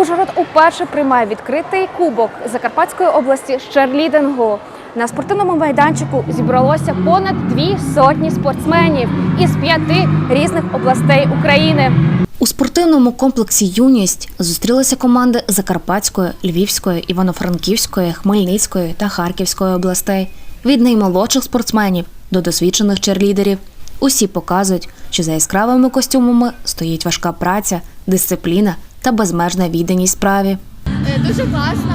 Ужгород уперше приймає відкритий кубок Закарпатської області з черлідингу. На спортивному майданчику зібралося понад дві сотні спортсменів із п'яти різних областей України. У спортивному комплексі Юність зустрілися команди Закарпатської, Львівської, Івано-Франківської, Хмельницької та Харківської областей від наймолодших спортсменів до досвідчених черлідерів. Усі показують, що за яскравими костюмами стоїть важка праця, дисципліна та безмежна відданість справі. Е, Дуже класно,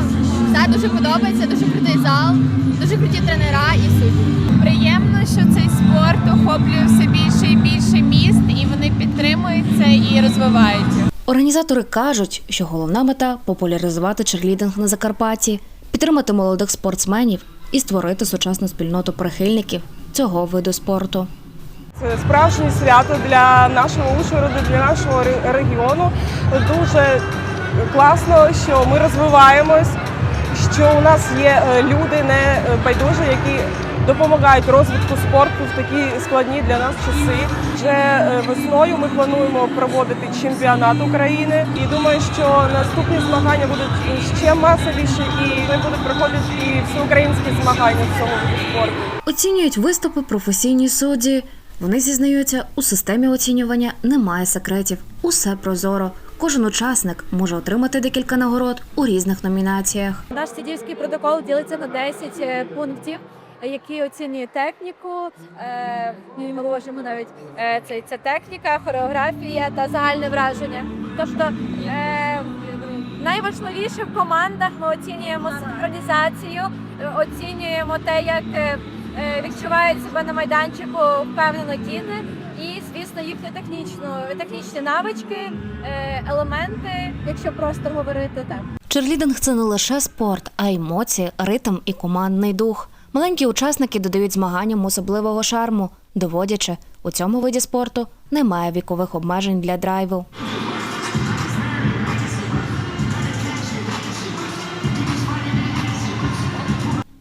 все дуже подобається, дуже крутий зал, дуже круті тренера і судді. Приємно, що цей спорт охоплює все більше і більше міст, і вони підтримують це і розвивають. його. Організатори кажуть, що головна мета популяризувати черлідинг на Закарпатті, підтримати молодих спортсменів і створити сучасну спільноту прихильників цього виду спорту. Це справжнє свято для нашого Ужгорода, для нашого регіону. Дуже класно, що ми розвиваємось, що у нас є е, люди не е, байдужі, які допомагають розвитку спорту в такі складні для нас часи. Вже е, весною ми плануємо проводити чемпіонат України і думаю, що наступні змагання будуть ще масовіші і ми будуть проходити і всеукраїнські змагання в цьому спорту. Оцінюють виступи професійні судді. Вони зізнаються, у системі оцінювання немає секретів. Усе прозоро. Кожен учасник може отримати декілька нагород у різних номінаціях. Наш суддівський протокол ділиться на 10 е, пунктів, які оцінює техніку. Е, Ми можемо навіть це, це техніка, хореографія та загальне враження. Тобто е, найважливіше в командах ми оцінюємо синхронізацію, оцінюємо те, як відчувають себе на майданчику впевнено діти. І, звісно, їхню технічну технічні навички, е, елементи, якщо просто говорити так. Черлідинг це не лише спорт, а й емоції, ритм і командний дух. Маленькі учасники додають змаганням особливого шарму, доводячи, у цьому виді спорту немає вікових обмежень для драйву.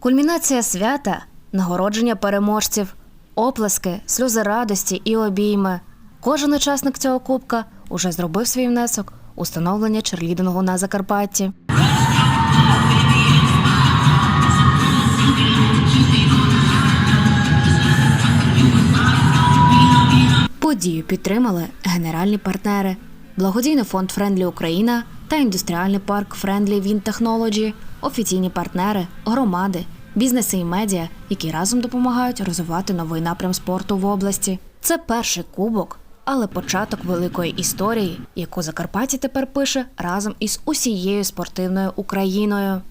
Кульмінація свята нагородження переможців, оплески, сльози радості і обійми. Кожен учасник цього кубка уже зробив свій внесок у становлення черлідингу на Закарпатті. Подію підтримали генеральні партнери, благодійний фонд Френдлі Україна та індустріальний парк Френдлі Він Технолоджі, офіційні партнери, громади, бізнеси і медіа, які разом допомагають розвивати новий напрям спорту в області. Це перший кубок, але початок великої історії, яку Закарпаття тепер пише разом із усією спортивною Україною.